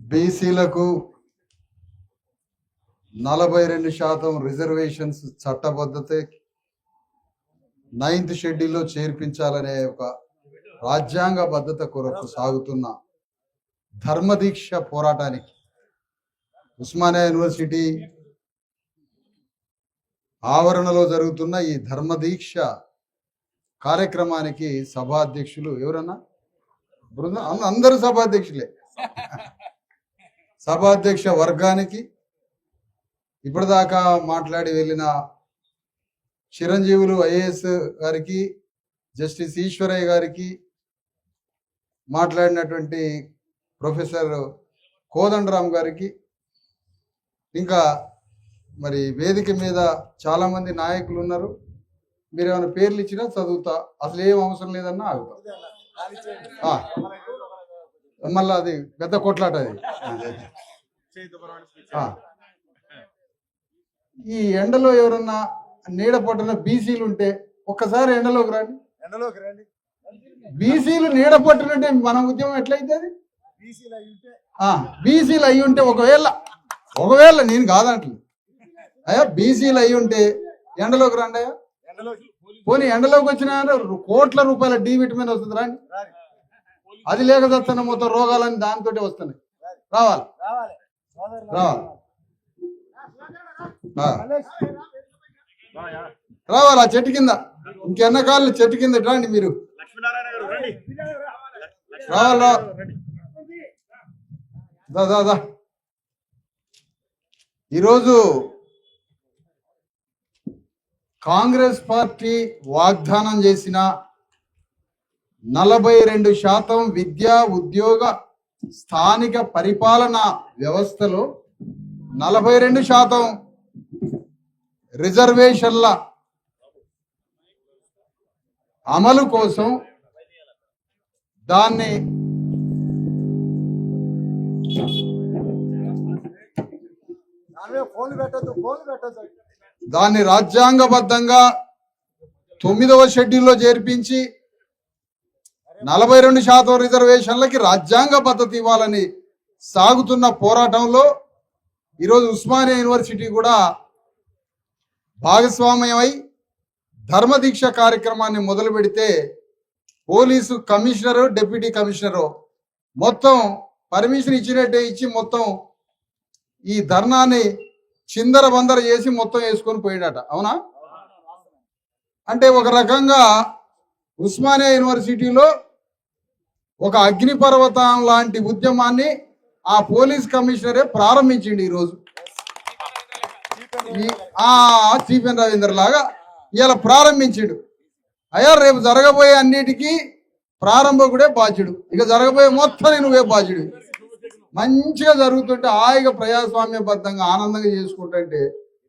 బీసీలకు నలభై రెండు శాతం రిజర్వేషన్స్ చట్టబద్ధతే నైన్త్ షెడ్యూల్లో చేర్పించాలనే ఒక రాజ్యాంగ భద్రత కొరకు సాగుతున్న ధర్మదీక్ష పోరాటానికి ఉస్మానియా యూనివర్సిటీ ఆవరణలో జరుగుతున్న ఈ ధర్మదీక్ష కార్యక్రమానికి సభాధ్యక్షులు ఎవరన్నా? బృందం అందరూ సభాధ్యక్షులే. సభాధ్యక్ష వర్గానికి ఇప్పటిదాకా మాట్లాడి వెళ్ళిన చిరంజీవులు ఐఏఎస్ గారికి జస్టిస్ ఈశ్వరయ్య గారికి మాట్లాడినటువంటి ప్రొఫెసర్ కోదండరామ్ గారికి ఇంకా మరి వేదిక మీద చాలామంది నాయకులు ఉన్నారు. మీరు ఏమైనా పేర్లు ఇచ్చినా చదువుతా అసలు ఏం అవసరం లేదన్నా ఆగుతా. మళ్ళీ అది పెద్ద కొట్లాట అది. ఈ ఎండలో ఎవరన్నా నీడ పట్టున బీసీలు ఉంటే ఒక్కసారి ఎండలోకి రండి. ఎండలోకి రండి. బీసీలు నీడ పట్టినట్టే మన ఉద్యమం ఎట్లయితుంది బీసీలు అయి ఉంటే బీసీలు అయి ఉంటే ఒకవేళ ఒకవేళ నేను కాదంటలే అయ్యా బీసీలు అయి ఉంటే ఎండలోకి రండి అయ్యా పోనీ ఎండలోకి వచ్చిన కోట్ల రూపాయల డి విటమిన్ వస్తుంది రండి. అది లేక చస్తున్న మొత్తం రోగాలని దానితోటే వస్తున్నాయి. రావాలి. రావాలి. రావాలి ఆ, చెట్టు కింద. ఇంకెన్న కాళ్ళు చెట్టు కింద రండి మీరు లక్ష్మీనారాయణ గారు రండి రావాలి రా రండి దా. ఈరోజు కాంగ్రెస్ పార్టీ వాగ్దానం చేసిన నలభై రెండు శాతం విద్యా ఉద్యోగ స్థానిక పరిపాలన వ్యవస్థలో నలభై రెండు శాతం రిజర్వేషన్ల అమలు కోసం దాన్ని దాన్ని రాజ్యాంగబద్ధంగా తొమ్మిదవ షెడ్యూల్లో చేర్పించి నలభై రెండు శాతం రిజర్వేషన్లకి రాజ్యాంగ పద్ధతి ఇవ్వాలని సాగుతున్న పోరాటంలో ఈరోజు ఉస్మానియా యూనివర్సిటీ కూడా భాగస్వామ్యమై ధర్మదీక్ష కార్యక్రమాన్ని మొదలు పెడితే పోలీసు కమిషనరు డిప్యూటీ కమిషనరు. మొత్తం పర్మిషన్ ఇచ్చినట్టే ఇచ్చి మొత్తం ఈ ధర్నాన్ని చిందర బందర చేసి మొత్తం వేసుకొని పోయాడట అవునా? అంటే ఒక రకంగా ఉస్మానియా యూనివర్సిటీలో ఒక అగ్నిపర్వతం లాంటి ఉద్యమాన్ని ఆ పోలీస్ కమిషనరే ప్రారంభించిండు ఈరోజు. చీఫ్ ఎన్ రవీందర్ లాగా ఇలా ప్రారంభించిండు. అయ్యా రేపు జరగబోయే అన్నిటికీ ప్రారంభకుడే బాధ్యుడు. ఇక జరగబోయే మొత్తం నువ్వే బాధ్యుడు. మంచిగా జరుగుతుంటే హాయిగా ప్రజాస్వామ్యబద్ధంగా ఆనందంగా చేసుకుంటుంటే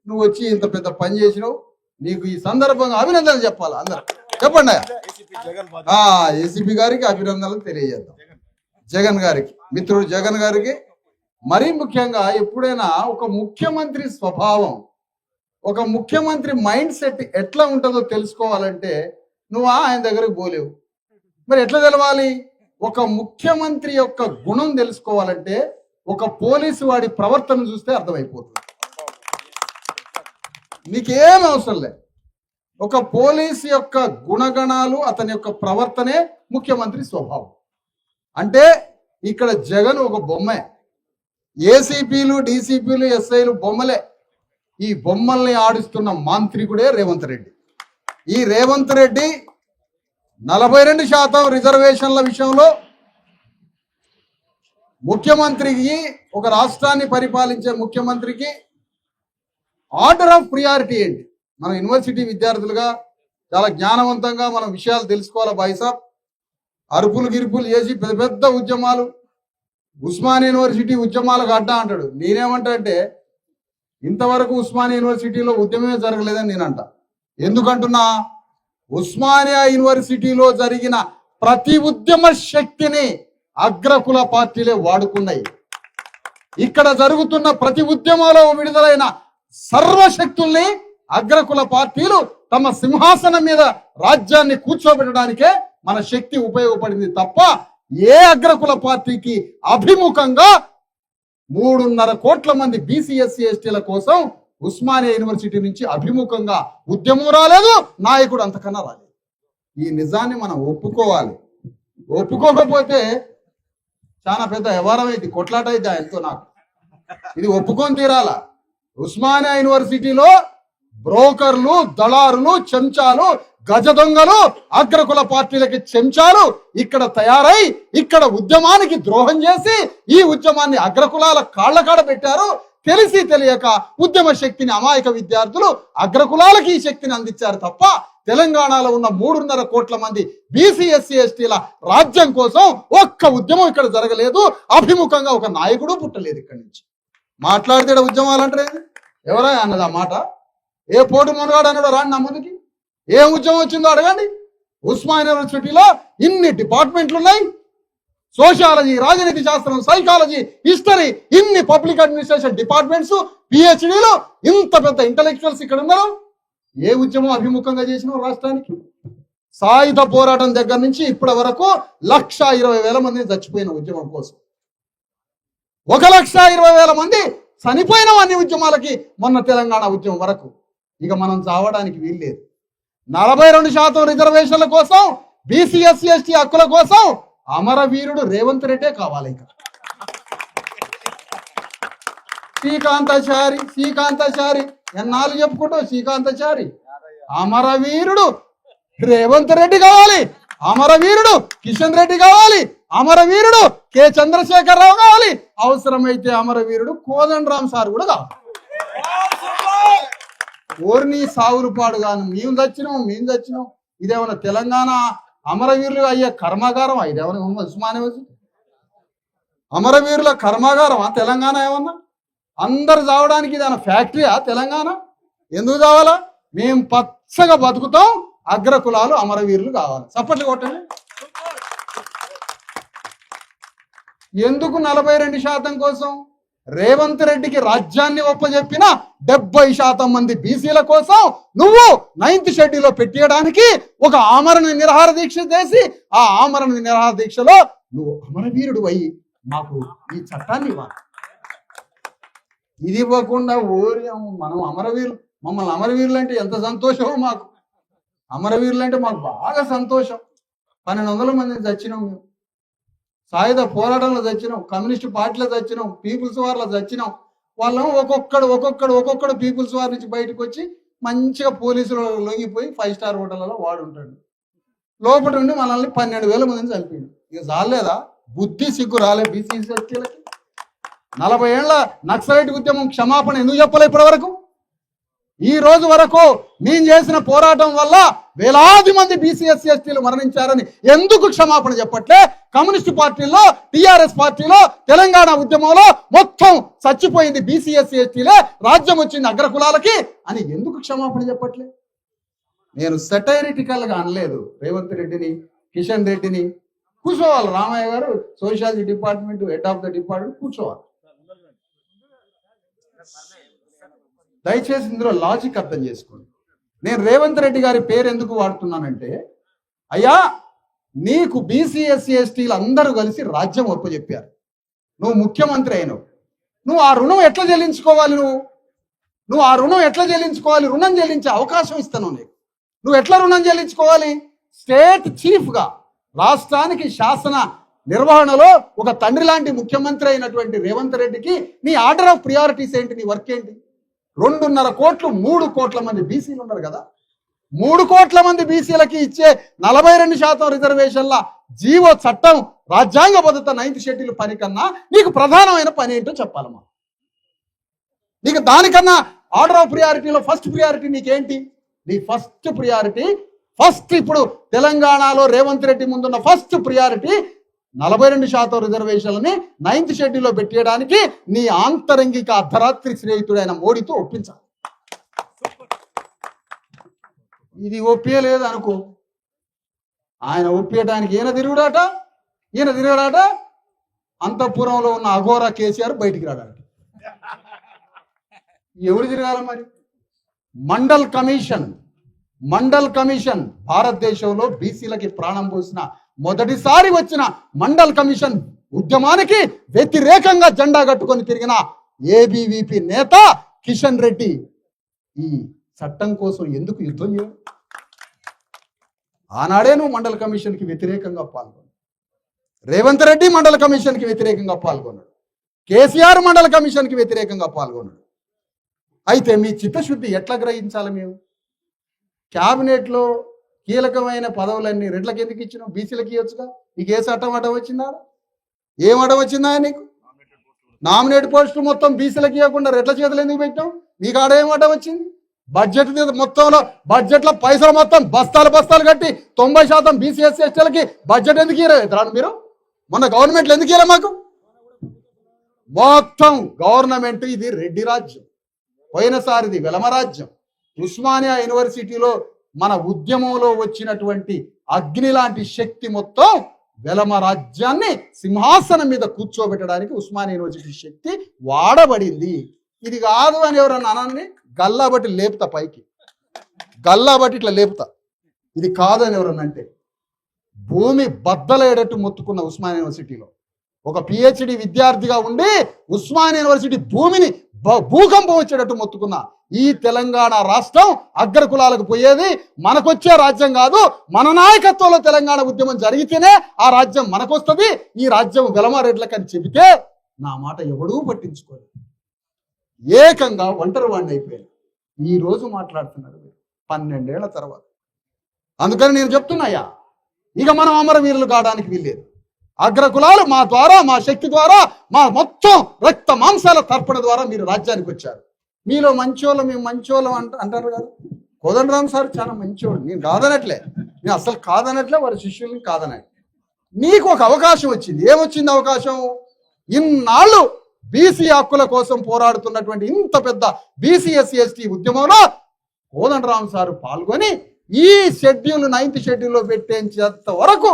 నువ్వు వచ్చి ఇంత పెద్ద పని చేసినావు. నీకు ఈ సందర్భంగా అభినందనలు చెప్పాలి అందరు. చెప్పండి ఏసీపీ గారికి అభినందనలు తెలియజేద్దాం. జగన్ గారికి మిత్రుడు జగన్ గారికి మరీ ముఖ్యంగా ఎప్పుడైనా ఒక ముఖ్యమంత్రి స్వభావం ఒక ముఖ్యమంత్రి మైండ్ సెట్ ఎట్లా ఉంటుందో తెలుసుకోవాలంటే నువ్వు ఆయన దగ్గరకు పోలేవు. మరి ఎట్లా తెలవాలి? ఒక ముఖ్యమంత్రి యొక్క గుణం తెలుసుకోవాలంటే ఒక పోలీసు వాడి ప్రవర్తన చూస్తే అర్థమైపోతుంది. నీకేం అవసరం లే ఒక పోలీసు యొక్క గుణగణాలు అతని యొక్క ప్రవర్తనే ముఖ్యమంత్రి స్వభావం. అంటే ఇక్కడ జగన్ ఒక బొమ్మే. ఏసీపీలు డీసీపీలు ఎస్ఐలు బొమ్మలే. ఈ బొమ్మల్ని ఆడిస్తున్న మాంత్రికుడే రేవంత్ రెడ్డి. ఈ రేవంత్ రెడ్డి నలభై రెండు శాతం రిజర్వేషన్ల విషయంలో ముఖ్యమంత్రికి ఒక రాష్ట్రాన్ని పరిపాలించే ముఖ్యమంత్రికి ఆర్డర్ ఆఫ్ ప్రియారిటీ ఏంటి? మన యూనివర్సిటీ విద్యార్థులుగా చాలా జ్ఞానవంతంగా మనం విషయాలు తెలుసుకోవాలి బైసాబ్ అరుపులు గిరుపులు చేసి పెద్ద పెద్ద ఉద్యమాలు. ఉస్మాన్ యూనివర్సిటీ ఉద్యమాలకు అడ్డా అంటాడు. నేనేమంటా అంటే ఇంతవరకు ఉస్మాన్ యూనివర్సిటీలో ఉద్యమమే జరగలేదని నేనంట. ఎందుకంటున్నా? ఉస్మానియా యూనివర్సిటీలో జరిగిన ప్రతి ఉద్యమ శక్తిని అగ్రకుల పార్టీలే వాడుకున్నాయి. ఇక్కడ జరుగుతున్న ప్రతి ఉద్యమంలో విడుదలైన సర్వశక్తుల్ని అగ్రకుల పార్టీలు తమ సింహాసనం మీద రాజ్యాన్ని కూర్చోబెట్టడానికే మన శక్తి ఉపయోగపడింది తప్ప ఏ అగ్రకుల పార్టీకి అభిముఖంగా మూడున్నర కోట్ల మంది బీసీఎస్సీ ఎస్టీల కోసం ఉస్మానియా యూనివర్సిటీ నుంచి అభిముఖంగా ఉద్యమం రాలేదు నాయకుడు అంతకన్నా రాలేదు. ఈ నిజాన్ని మనం ఒప్పుకోవాలి. ఒప్పుకోకపోతే చాలా పెద్ద వ్యవహారం అయితే కొట్లాట అయితే ఆయనతో నాకు. ఇది ఒప్పుకొని తీరాలా? ఉస్మానియా యూనివర్సిటీలో బ్రోకర్లు దళారులు చెంచాలు గజ దొంగలు అగ్రకుల పార్టీలకి చెంచాలు ఇక్కడ తయారై ఇక్కడ ఉద్యమానికి ద్రోహం చేసి ఈ ఉద్యమాన్ని అగ్రకులాల కాళ్ళ కాడ పెట్టారు తెలిసి తెలియక ఉద్యమ శక్తిని అమాయక విద్యార్థులు అగ్రకులాలకి ఈ శక్తిని అందించారు తప్ప తెలంగాణలో ఉన్న మూడున్నర కోట్ల మంది బీసీ ఎస్సీ ఎస్టీల రాజ్యం కోసం ఒక్క ఉద్యమం ఇక్కడ జరగలేదు. అభిముఖంగా ఒక నాయకుడు పుట్టలేదు ఇక్కడి నుంచి. మాట్లాడితే ఉద్యమాలు అంటారే ఎవరా అన్నది ఆ మాట? ఏ పోటు మునగాడు అన్నాడు రాండి నా ముందుకి? ఏ ఉద్యమం వచ్చిందో అడగండి. ఉస్మాన్ యూనివర్సిటీలో ఇన్ని డిపార్ట్మెంట్లు ఉన్నాయి సోషియాలజీ రాజనీతి శాస్త్రం సైకాలజీ హిస్టరీ ఇన్ని పబ్లిక్ అడ్మినిస్ట్రేషన్ డిపార్ట్మెంట్స్ పిహెచ్డీలు ఇంత పెద్ద ఇంటలెక్చువల్స్ ఇక్కడ ఉన్నారు. ఏ ఉద్యమం అభిముఖంగా చేసినావు రాష్ట్రానికి? సాయుధ పోరాటం దగ్గర నుంచి ఇప్పటి వరకు లక్ష ఇరవై వేల మంది చచ్చిపోయిన ఉద్యమం కోసం. ఒక లక్ష ఇరవై వేల మంది చనిపోయిన అన్ని ఉద్యమాలకి మొన్న తెలంగాణ ఉద్యమం వరకు. ఇక మనం చావడానికి వీల్లేదు. నలభై రెండు శాతం రిజర్వేషన్ల కోసం బీసీఎస్సీ ఎస్టీ హక్కుల కోసం అమరవీరుడు రేవంత్ రెడ్డే కావాలి ఇక శ్రీకాంతాచారి శ్రీకాంతాచారి. ఎన్నాళ్ళు చెప్పుకుంటావు శ్రీకాంతచారి? అమరవీరుడు రేవంత్ రెడ్డి కావాలి. అమరవీరుడు కిషన్ రెడ్డి కావాలి. అమరవీరుడు కె చంద్రశేఖరరావు కావాలి. అవసరమైతే అమరవీరుడు కోదండరామ్ సార్ కూడా కావాలి. ఓర్ని సావులు పాడుగాను. మేము చచ్చినాం మేము చచ్చినాం. ఇదేమన్నా తెలంగాణ అమరవీరులు అయ్యే కర్మాగారం ఇదేమన్నా ఉన్న ఉస్మానియా అమరవీరుల కర్మాగారమా తెలంగాణ ఏమన్నా? అందరు చావడానికి ఇదేమన్నా ఫ్యాక్టరీయా తెలంగాణ? ఎందుకు చావాలా? మేము పచ్చగా బతుకుతాం అగ్రకులాలు అమరవీరులు కావాలి. చప్పట్లు కొట్టండి. ఎందుకు నలభై రెండు శాతం కోసం? రేవంత్ రెడ్డికి రాజ్యాన్ని ఒప్పజెప్పిన డెబ్బై శాతం మంది బీసీల కోసం నువ్వు నైన్త్ షెడ్యూల్లో పెట్టేయడానికి ఒక ఆమరణ నిరహార దీక్ష చేసి ఆ ఆమరణ నిరహార దీక్షలో నువ్వు అమరవీరుడు అయ్యి మాకు ఈ చట్టాన్ని ఇవ్వాలి. ఇది ఇవ్వకుండా ఓరి మనం అమరవీరులు మమ్మల్ని అమరవీరులు అంటే ఎంత సంతోషమో మాకు. అమరవీరులు అంటే మాకు బాగా సంతోషం. పన్నెండు వందల మంది చచ్చినాం మేము. సాయుధ పోరాటంలో చచ్చినాం కమ్యూనిస్ట్ పార్టీలో చచ్చినాం పీపుల్స్ వార్లో చచ్చినాం. వాళ్ళం ఒక్కొక్కడు ఒక్కొక్కడు ఒక్కొక్కడు పీపుల్స్ వార్ నుంచి బయటకు వచ్చి మంచిగా పోలీసులు లొంగిపోయి ఫైవ్ స్టార్ హోటళ్ళలో వాడు ఉంటాడు. లోపల ఉండి మనల్ని పన్నెండు వేల మందిని చంపిండు. ఇక చాలేదా బుద్ధి సిగ్గు రాలే బీసీ ఎస్టీలకి నలభై ఏళ్ళ నక్సలైట్ ఉద్యమం క్షమాపణ ఎందుకు చెప్పలే ఇప్పటి వరకు ఈ రోజు వరకు మేము చేసిన పోరాటం వల్ల వేలాది మంది బీసీఎస్సీ ఎస్టీలు మరణించారని ఎందుకు క్షమాపణ చెప్పట్లే? కమ్యూనిస్ట్ పార్టీలో టీఆర్ఎస్ పార్టీలో తెలంగాణ ఉద్యమంలో మొత్తం చచ్చిపోయింది బీసీఎస్సీ ఎస్టీలే రాజ్యం వచ్చింది అగ్రకులాలకి అని ఎందుకు క్షమాపణ చెప్పట్లే? నేను సెటైరిటికల్గా అనలేదు. రేవంత్ రెడ్డిని కిషన్ రెడ్డిని కూర్చోవాలి. Ramayya garu sociology department head of the department కూర్చోవాలి. దయచేసి ఇందులో లాజిక్ అర్థం చేసుకోండి. నేను రేవంత్ రెడ్డి గారి పేరు ఎందుకు వాడుతున్నానంటే అయ్యా నీకు బీసీ ఎస్సీ ఎస్టీలు అందరూ కలిసి రాజ్యం ఒప్పచెప్పారు నువ్వు ముఖ్యమంత్రి అయినవు. నువ్వు ఆ రుణం ఎట్లా చెల్లించుకోవాలి నువ్వు? నువ్వు ఆ రుణం ఎట్లా చెల్లించుకోవాలి? రుణం చెల్లించే అవకాశం ఇస్తాను నీకు. నువ్వు ఎట్లా రుణం చెల్లించుకోవాలి? స్టేట్ చీఫ్గా రాష్ట్రానికి శాసన నిర్వహణలో ఒక తండ్రి లాంటి ముఖ్యమంత్రి అయినటువంటి రేవంత్ రెడ్డికి నీ ఆర్డర్ ఆఫ్ ప్రియారిటీస్ ఏంటి? నీ వర్క్ ఏంటి? రెండున్నర కోట్లు మూడు కోట్ల మంది బీసీలు ఉన్నారు కదా. మూడు కోట్ల మంది బీసీలకి ఇచ్చే నలభై రెండు శాతం రిజర్వేషన్ల జీవో చట్టం రాజ్యాంగ భద్రత నైన్త్ షెడ్యూల్ పని కన్నా నీకు ప్రధానమైన పని ఏంటో చెప్పాలమ్మా నీకు దానికన్నా ఆర్డర్ ఆఫ్ ప్రియారిటీలో ఫస్ట్ ప్రియారిటీ నీకేంటి? నీ ఫస్ట్ ప్రియారిటీ ఫస్ట్ ఇప్పుడు తెలంగాణలో రేవంత్ రెడ్డి ముందున్న ఫస్ట్ ప్రియారిటీ నలభై రెండు శాతం రిజర్వేషన్లని నైన్త్ షెడ్యూల్లో పెట్టేయడానికి నీ ఆంతరంగిక అర్ధరాత్రి స్నేహితుడైన మోడీతో ఒప్పించాలి. ఇది ఒప్పియలేదు అనుకో. ఆయన ఒప్పియటానికి ఈయన తిరుగుడాట ఈయన తిరగడాట అంతఃపురంలో ఉన్న అఘోరా కేసీఆర్ బయటికి రాడాట. ఎవరు తిరగాల మరి? మండల్ కమిషన్ మండల్ కమిషన్ భారతదేశంలో బీసీలకి ప్రాణం పోసిన మొదటిసారి వచ్చిన మండల్ కమిషన్ ఉద్యమానికి వ్యతిరేకంగా జెండా కట్టుకొని తిరిగిన ఏబీవీపీ నేత కిషన్ రెడ్డి ఈ చట్టం కోసం ఎందుకు యుద్ధం చేయడు ఆనాడే నువ్వు మండల కమిషన్కి వ్యతిరేకంగా పాల్గొన్నాడు రేవంత్ రెడ్డి మండల కమిషన్కి వ్యతిరేకంగా పాల్గొన్నాడు. కేసీఆర్ మండల కమిషన్కి వ్యతిరేకంగా పాల్గొన్నాడు. అయితే మీ చిత్తశుద్ధి ఎట్లా గ్రహించాలి మేము? క్యాబినెట్లో కీలకమైన పదవులన్నీ రెడ్లకి ఎందుకు ఇచ్చినావు? బీసీలకి ఇవ్వచ్చుగా? నీకు ఏ చట్టం అడ్డం వచ్చిందా? ఏం అడ్డం వచ్చిందా నీకు? నామినేట్ పోస్టులు మొత్తం బీసీలకి ఇవ్వకుండా రెడ్ల చేతులు ఎందుకు పెట్టావు నీకు ఆడ ఏం అడ్డం వచ్చింది? బడ్జెట్ మీద మొత్తంలో బడ్జెట్లో పైసలు మొత్తం బస్తాలు బస్తాలు కట్టి తొంభై శాతం బీసీ ఎస్సీ ఎస్టీలకి బడ్జెట్ ఎందుకు ఇవ్వలేదు మీరు? మొన్న గవర్నమెంట్లు ఎందుకు ఇవ్వలే మాకు? మొత్తం గవర్నమెంట్ ఇది రెడ్డి రాజ్యం. పోయినసారిది వెలమ రాజ్యం ఉస్మానియా యూనివర్సిటీలో మన ఉద్యమంలో వచ్చినటువంటి అగ్ని లాంటి శక్తి మొత్తం వెలమ రాజ్యాన్ని సింహాసనం మీద కూర్చోబెట్టడానికి ఉస్మాని యూనివర్సిటీ శక్తి వాడబడింది. ఇది కాదు అని ఎవరన్నా అనాన్ని గల్లాబట్టి లేపుతా పైకి. గల్లాబట్టి ఇట్లా లేపుతా. ఇది కాదని ఎవరన్నా అంటే భూమి బద్దలయ్యేటట్టు మొత్తుకున్న ఉస్మాన్ యూనివర్సిటీలో ఒక పిహెచ్డి విద్యార్థిగా ఉండి ఉస్మాన్ యూనివర్సిటీ భూమిని భూకంపం వచ్చేటట్టు మొత్తుకున్న ఈ తెలంగాణ రాష్ట్రం అగ్ర కులాలకు పోయేది మనకొచ్చే రాజ్యం కాదు మన నాయకత్వంలో తెలంగాణ ఉద్యమం జరిగితేనే ఆ రాజ్యం మనకొస్తుంది. ఈ రాజ్యం వెలమారెడ్లకని చెబితే నా మాట ఎవడూ పట్టించుకోలేదు. ఏకంగా ఒంటరి వాడిని అయిపోయాడు ఈ రోజు మాట్లాడుతున్నారు పన్నెండేళ్ళ తర్వాత. అందుకని నేను చెప్తున్నాయా ఇక మనం అమరవీరులు కావడానికి వీల్లేదు. అగ్ర కులాలు మా ద్వారా మా శక్తి ద్వారా మా మొత్తం రక్త మాంసాల తర్పణ ద్వారా మీరు రాజ్యానికి వచ్చారు. మీలో మంచోళ్ళం మేము మంచోళ్ళం అంట అంటారు కదా. కోదండరామ్ సార్ చాలా మంచోడు. నేను కాదనట్లే. నేను అసలు కాదనట్లే వారి శిష్యుల్ని కాదనట్లే. నీకు ఒక అవకాశం వచ్చింది. ఏమొచ్చింది అవకాశం? ఇన్నాళ్ళు బీసీ హక్కుల కోసం పోరాడుతున్నటువంటి ఇంత పెద్ద బీసీ ఎస్సీ ఎస్టీ ఉద్యమంలో కోదండరామ్ సార్ పాల్గొని ఈ షెడ్యూల్ నైన్త్ షెడ్యూల్లో పెట్టేంత వరకు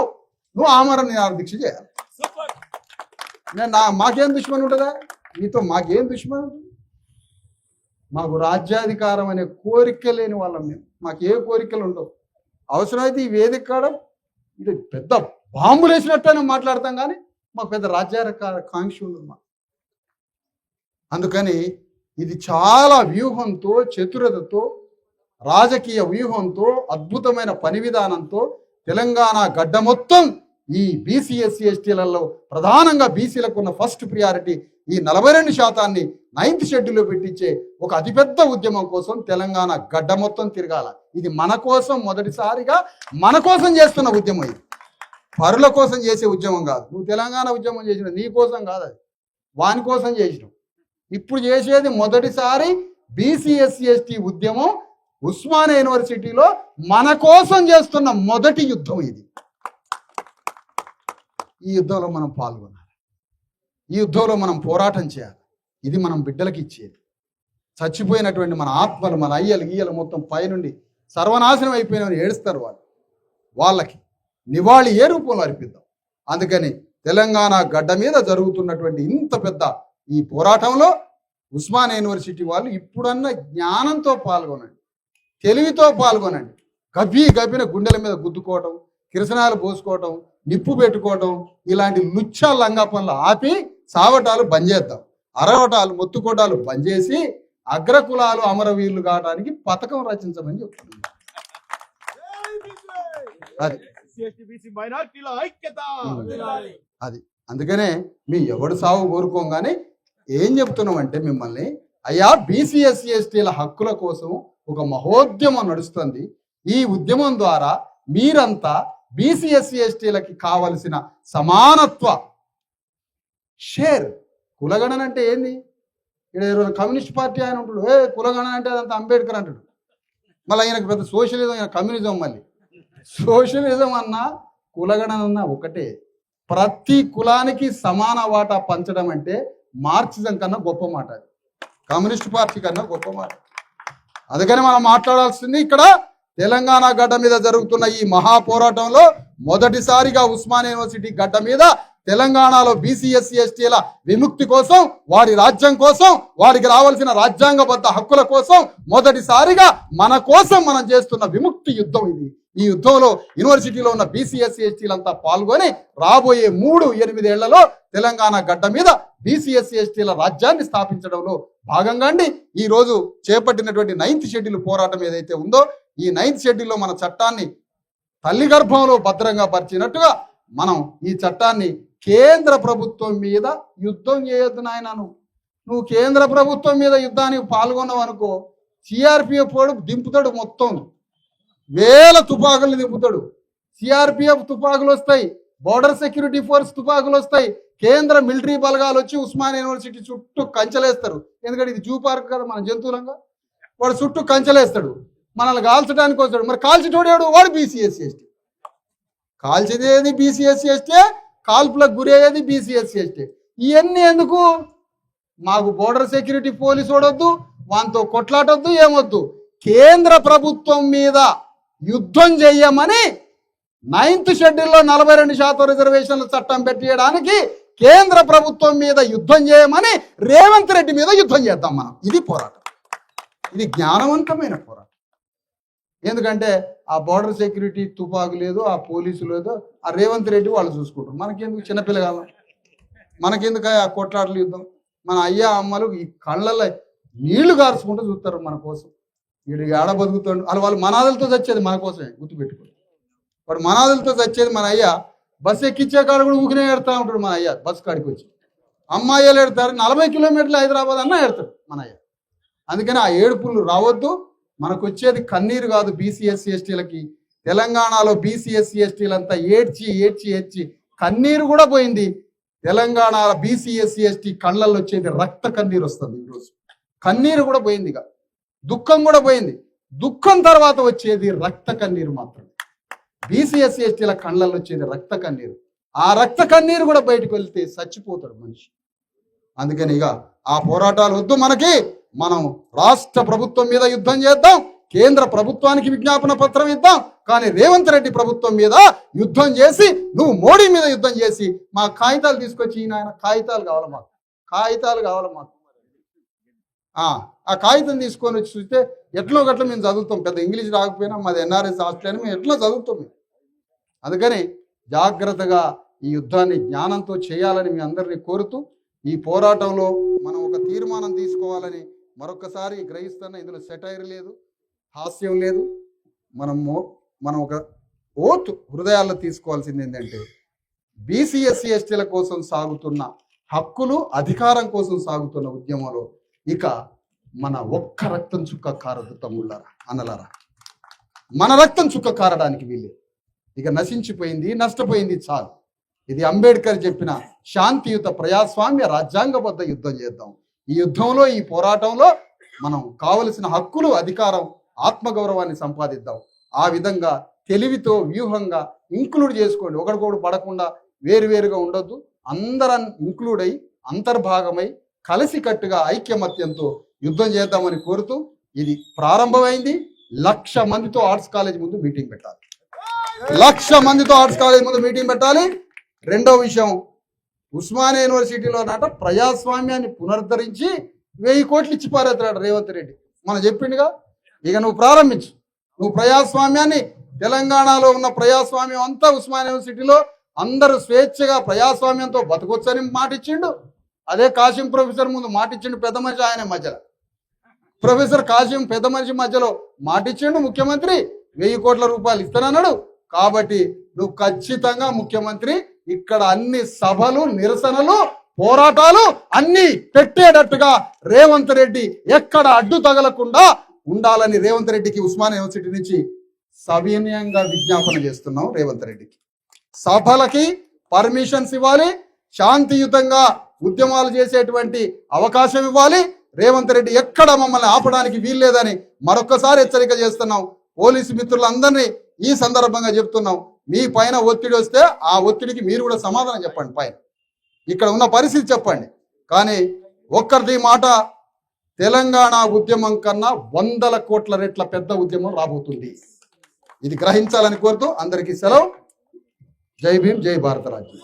నువ్వు ఆమరణ దీక్ష చేయాలి. నేను నా మాకేం దుష్మని ఉంటుందా మీతో మాకేం దుష్మని ఉంటుంది మాకు రాజ్యాధికారం అనే కోరిక లేని వాళ్ళం మేము. మాకు ఏ కోరికలు ఉండవు. అవసరమైతే ఈ వేదిక కాడ ఇది పెద్ద బాంబులు వేసినట్టనే మాట్లాడతాం కానీ మాకు పెద్ద రాజ్యాధికార కాంక్ష ఉండదు మాకు. అందుకని ఇది చాలా వ్యూహంతో చతురతతో రాజకీయ వ్యూహంతో అద్భుతమైన పని విధానంతో తెలంగాణ గడ్డ మొత్తం ఈ బీసీ ఎస్సీ ఎస్టీలలో ప్రధానంగా బీసీలకు ఉన్న ఫస్ట్ ప్రియారిటీ ఈ నలభై రెండు శాతాన్ని నైన్త్ షెడ్యూల్లో పెట్టించే ఒక అతిపెద్ద ఉద్యమం కోసం తెలంగాణ గడ్డ మొత్తం తిరగాల. ఇది మన కోసం మొదటిసారిగా మన కోసం చేస్తున్న ఉద్యమం ఇది. పరుల కోసం చేసే ఉద్యమం కాదు. నువ్వు తెలంగాణ ఉద్యమం చేసిన నీ కోసం కాదు అది. వాని కోసం చేసినావు. ఇప్పుడు చేసేది మొదటిసారి బీసీ ఎస్సీ ఎస్టీ ఉద్యమం ఉస్మానియా యూనివర్సిటీలో మన కోసం చేస్తున్న మొదటి యుద్ధం ఇది. ఈ యుద్ధంలో మనం పాల్గొనాలి. ఈ యుద్ధంలో మనం పోరాటం చేయాలి. ఇది మనం బిడ్డలకి ఇచ్చేది. చచ్చిపోయినటువంటి మన ఆత్మలు మన అయ్యలు గీయలు మొత్తం పైనుండి సర్వనాశనం అయిపోయినవని ఏడుస్తారు వాళ్ళు. వాళ్ళకి నివాళి ఏ రూపంలో అర్పిద్దాం? అందుకని తెలంగాణ గడ్డ మీద జరుగుతున్నటువంటి ఇంత పెద్ద ఈ పోరాటంలో ఉస్మాన్ యూనివర్సిటీ వాళ్ళు ఇప్పుడన్నా జ్ఞానంతో పాల్గొనండి. తెలివితో పాల్గొనండి. గబ్బి గబ్బిన గుండెల మీద గుద్దుకోవటం కిరసనాలు పోసుకోవటం నిప్పు పెట్టుకోవటం ఇలాంటి లుచ్చా లంగా పనులు ఆపి సావటాలు బంద్ చేద్దాం. అరవటాలు మొత్తుకోటాలు బంద్ చేసి అగ్రకులాలు అమరవీరులు కావడానికి పథకం రచించమని చెప్తున్నాను. అది. అందుకనే మీ ఎవడు సాగు కోరుకోం కానీ ఏం చెప్తున్నామంటే మిమ్మల్ని అయ్యా బీసీ ఎస్సీ ఎస్టీల హక్కుల కోసం ఒక మహోద్యమం నడుస్తుంది. ఈ ఉద్యమం ద్వారా మీరంతా బీసీ ఎస్సీ ఎస్టీలకి కావలసిన సమానత్వ. షేర్ కులగణన అంటే ఏంది? ఇక్కడ ఎవరైనా కమ్యూనిస్ట్ పార్టీ ఆయన ఉంటాడు. ఏ కులగణన అంటే అదంతా అంబేద్కర్ అంటాడు. మళ్ళీ ఆయనకు పెద్ద సోషలిజం ఆయన కమ్యూనిజం మళ్ళీ. సోషలిజం అన్నా కులగణన అన్నా ఒకటే. ప్రతి కులానికి సమాన వాటా పంచడం అంటే మార్క్సిజం కన్నా గొప్ప మాట అది. కమ్యూనిస్ట్ పార్టీ కన్నా గొప్ప మాట. అందుకని మనం మాట్లాడాల్సింది ఇక్కడ తెలంగాణ గడ్డ మీద జరుగుతున్న ఈ మహాపోరాటంలో మొదటిసారిగా ఉస్మానియా యూనివర్సిటీ గడ్డ మీద తెలంగాణలో బీసీఎస్సీ ఎస్టీల విముక్తి కోసం వారి రాజ్యం కోసం వారికి రావాల్సిన రాజ్యాంగబద్ధ హక్కుల కోసం మొదటిసారిగా మన కోసం మనం చేస్తున్న విముక్తి యుద్ధం ఇది. ఈ యుద్ధంలో యూనివర్సిటీలో ఉన్న బీసీఎస్సీ ఎస్టీలంతా పాల్గొని రాబోయే మూడు ఎనిమిదేళ్ళలో తెలంగాణ గడ్డ మీద బీసీఎస్సీ ఎస్టీల రాజ్యాన్ని స్థాపించడంలో భాగంగా అండి ఈ రోజు చేపట్టినటువంటి నైన్త్ షెడ్యూల్ పోరాటం ఏదైతే ఉందో ఈ నైన్త్ షెడ్యూల్లో మన చట్టాన్ని తల్లి గర్భంలో భద్రంగా పరిచినట్టుగా మనం ఈ చట్టాన్ని కేంద్ర ప్రభుత్వం మీద యుద్ధం చేయొద్దు నాయన నువ్వు నువ్వు కేంద్ర ప్రభుత్వం మీద యుద్ధానికి పాల్గొన్నావు అనుకో సిఆర్పిఎఫ్ వాడు దింపుతాడు మొత్తం. వేల తుపాకులు దింపుతాడు. సిఆర్పిఎఫ్ తుపాకులు వస్తాయి బోర్డర్ సెక్యూరిటీ ఫోర్స్ తుపాకులు వస్తాయి కేంద్ర మిలిటరీ బలగాలు వచ్చి ఉస్మాన్ యూనివర్సిటీ చుట్టూ కంచెలేస్తారు. ఎందుకంటే ఇది జూ పార్క్ కదా మన జంతువులంగా. వాడు చుట్టూ కంచెలేస్తాడు. మనల్ని కాల్చడానికి వస్తాడు. మరి కాల్చేటోడు వాడు బీసీఎస్సీ ఎస్టీ కాల్చేది బీసీఎస్సీ ఎస్టీ కాల్పులకు గురయ్యేది బీసీఎస్సీ ఎస్టీ ఇవన్నీ ఎందుకు? మాకు బోర్డర్ సెక్యూరిటీ పోలీసు వాడొద్దు వాంతో కొట్లాటొద్దు ఏమొద్దు. కేంద్ర ప్రభుత్వం మీద యుద్ధం చెయ్యమని నైన్త్ షెడ్యూల్లో నలభై రెండు శాతం రిజర్వేషన్ల చట్టం పెట్టియడానికి కేంద్ర ప్రభుత్వం మీద యుద్ధం చేయమని రేవంత్ రెడ్డి మీద యుద్ధం చేద్దాం మనం. ఇది పోరాటం. ఇది జ్ఞానవంతమైన పోరాటం. ఎందుకంటే ఆ బార్డర్ సెక్యూరిటీ తుపాకు లేదు ఆ పోలీసు లేదు ఆ రేవంత్ రెడ్డి వాళ్ళు చూసుకుంటారు. మనకెందుకు చిన్నపిల్లగాలం మనకెందుకు ఆ కొట్లాటలు యుద్ధం? మన అయ్యా అమ్మలు ఈ కళ్ళల్లో నీళ్ళు గార్చుకుంటూ చూస్తారు మన కోసం. వీడు ఏడ బతుకుతాడు. వాళ్ళు వాళ్ళు మనాదులతో చచ్చేది మన కోసమే గుర్తుపెట్టుకోండి. వాడు మనాదులతో చచ్చేది మన అయ్యా. బస్సు ఎక్కించే కాడ కూడా ఊకినే ఎడతా ఉంటాడు మన అయ్యా బస్సు కాడికి వచ్చి అమ్మాయిలు ఎడతారు నలభై కిలోమీటర్లు హైదరాబాద్ అన్న ఎడతాడు మన అయ్యా. అందుకని ఆ ఏడుపులు రావద్దు. మనకు వచ్చేది కన్నీరు కాదు బీసీఎస్సీ ఎస్టీలకి తెలంగాణలో బీసీఎస్సీ ఎస్టీలంతా ఏడ్చి ఏడ్చి ఏడ్చి కన్నీరు కూడా పోయింది. తెలంగాణ బీసీఎస్సీ ఎస్టీ కళ్ళల్లో వచ్చేది రక్త కన్నీరు వస్తుంది ఈరోజు. కన్నీరు కూడా పోయింది ఇక. దుఃఖం కూడా పోయింది. దుఃఖం తర్వాత వచ్చేది రక్త కన్నీరు మాత్రమే. బీసీఎస్సీ ఎస్టీల కళ్ళల్లో వచ్చేది రక్త కన్నీరు. ఆ రక్త కన్నీరు కూడా బయటకు వెళ్తే చచ్చిపోతాడు మనిషి. అందుకని ఇక ఆ పోరాటాలు వద్దు మనకి. మనం రాష్ట్ర ప్రభుత్వం మీద యుద్ధం చేద్దాం కేంద్ర ప్రభుత్వానికి విజ్ఞాపన పత్రం ఇద్దాం కానీ రేవంత్ రెడ్డి ప్రభుత్వం మీద యుద్ధం చేసి నువ్వు మోడీ మీద యుద్ధం చేసి మా కాగితాలు తీసుకొచ్చి నాయన కాగితాలు కావాలి మాకు. కాగితాలు కావాలి మాకు. ఆ కాగితం తీసుకొని వచ్చి చూస్తే ఎట్లో గట్ల మేము చదువుతాం. పెద్ద ఇంగ్లీష్ రాకపోయినా మాది ఎన్ఆర్ఎస్ హాస్టల్ అని మేము ఎట్లా చదువుతాం మేము. అందుకని జాగ్రత్తగా ఈ యుద్ధాన్ని జ్ఞానంతో చేయాలని మీ అందరినీ కోరుతూ ఈ పోరాటంలో మనం ఒక తీర్మానం తీసుకోవాలని మరొకసారి గ్రహిస్తున్న ఇందులో సెటైర్ లేదు హాస్యం లేదు. మనము మనం ఒక ఓత్ హృదయాల్లో తీసుకోవాల్సింది ఏంటంటే బీసీఎస్సీ ఎస్టీల కోసం సాగుతున్న హక్కులు అధికారం కోసం సాగుతున్న ఉద్యమంలో ఇక మన ఒక్క రక్తం చుక్క కారదు తమ్ముళ్ళారా అనలారా మన రక్తం చుక్క కారడానికి వీలేదు ఇక నశించిపోయింది నష్టపోయింది చాలు. ఇది అంబేద్కర్ చెప్పిన శాంతియుత ప్రజాస్వామ్య రాజ్యాంగబద్ధ యుద్ధం చేద్దాం. ఈ యుద్ధంలో ఈ పోరాటంలో మనం కావలసిన హక్కులు అధికారం ఆత్మగౌరవాన్ని సంపాదిద్దాం. ఆ విధంగా తెలివితో వ్యూహంగా ఇంక్లూడ్ చేసుకోండి. ఒకరికొకడు పడకుండా వేరువేరుగా ఉండొద్దు. అందరం ఇంక్లూడ్ అయి అంతర్భాగమై కలిసికట్టుగా ఐక్యమత్యంతో యుద్ధం చేద్దామని కోరుతూ ఇది ప్రారంభమైంది. లక్ష మందితో ఆర్ట్స్ కాలేజ్ ముందు మీటింగ్ పెట్టాలి. లక్ష మందితో ఆర్ట్స్ కాలేజ్ ముందు మీటింగ్ పెట్టాలి. రెండో విషయం ఉస్మానియా యూనివర్సిటీలో నాట ప్రజాస్వామ్యాన్ని పునరుద్ధరించి వెయ్యి కోట్లు ఇచ్చి పారేస్తున్నాడు రేవంత్ రెడ్డి. మనం చెప్పిండుగా ఇక నువ్వు ప్రారంభించు. నువ్వు ప్రజాస్వామ్యాన్ని తెలంగాణలో ఉన్న ప్రజాస్వామ్యం అంతా ఉస్మానియా యూనివర్సిటీలో అందరూ స్వేచ్ఛగా ప్రజాస్వామ్యంతో బతకొచ్చని మాట ఇచ్చిండు. అదే కాశీం ప్రొఫెసర్ ముందు మాట ఇచ్చిండు పెద్ద మనిషి ఆయన మధ్యలో. ప్రొఫెసర్ కాశీం పెద్ద మనిషి మధ్యలో మాట ఇచ్చిండు ముఖ్యమంత్రి వెయ్యి కోట్ల రూపాయలు ఇస్తానన్నాడు. కాబట్టి నువ్వు ఖచ్చితంగా ముఖ్యమంత్రి ఇక్కడ అన్ని సభలు నిరసనలు పోరాటాలు అన్ని పెట్టేటట్టుగా రేవంత్ రెడ్డి ఎక్కడ అడ్డు తగలకుండా ఉండాలని రేవంత్ రెడ్డికి ఉస్మానియా యూనివర్సిటీ నుంచి సవినయంగా విజ్ఞాపన చేస్తున్నాం రేవంత్ రెడ్డికి. సభలకి పర్మిషన్స్ ఇవ్వాలి శాంతియుతంగా ఉద్యమాలు చేసేటువంటి అవకాశం ఇవ్వాలి. రేవంత్ రెడ్డి ఎక్కడ మమ్మల్ని ఆపడానికి వీల్లేదని మరొకసారి హెచ్చరిక చేస్తున్నాం. పోలీసు మిత్రులందరినీ ఈ సందర్భంగా చెప్తున్నాం. మీ పైన ఒత్తిడి వస్తే ఆ ఒత్తిడికి మీరు కూడా సమాధానం చెప్పండి పైన. ఇక్కడ ఉన్న పరిస్థితి చెప్పండి. కానీ ఒక్కరిది మాట తెలంగాణ ఉద్యమం కన్నా వందల కోట్ల రెట్ల పెద్ద ఉద్యమం రాబోతుంది. ఇది గ్రహించాలని కోరుతూ అందరికీ సెలవు. జై భీమ్ జై భారత రాజ్యం.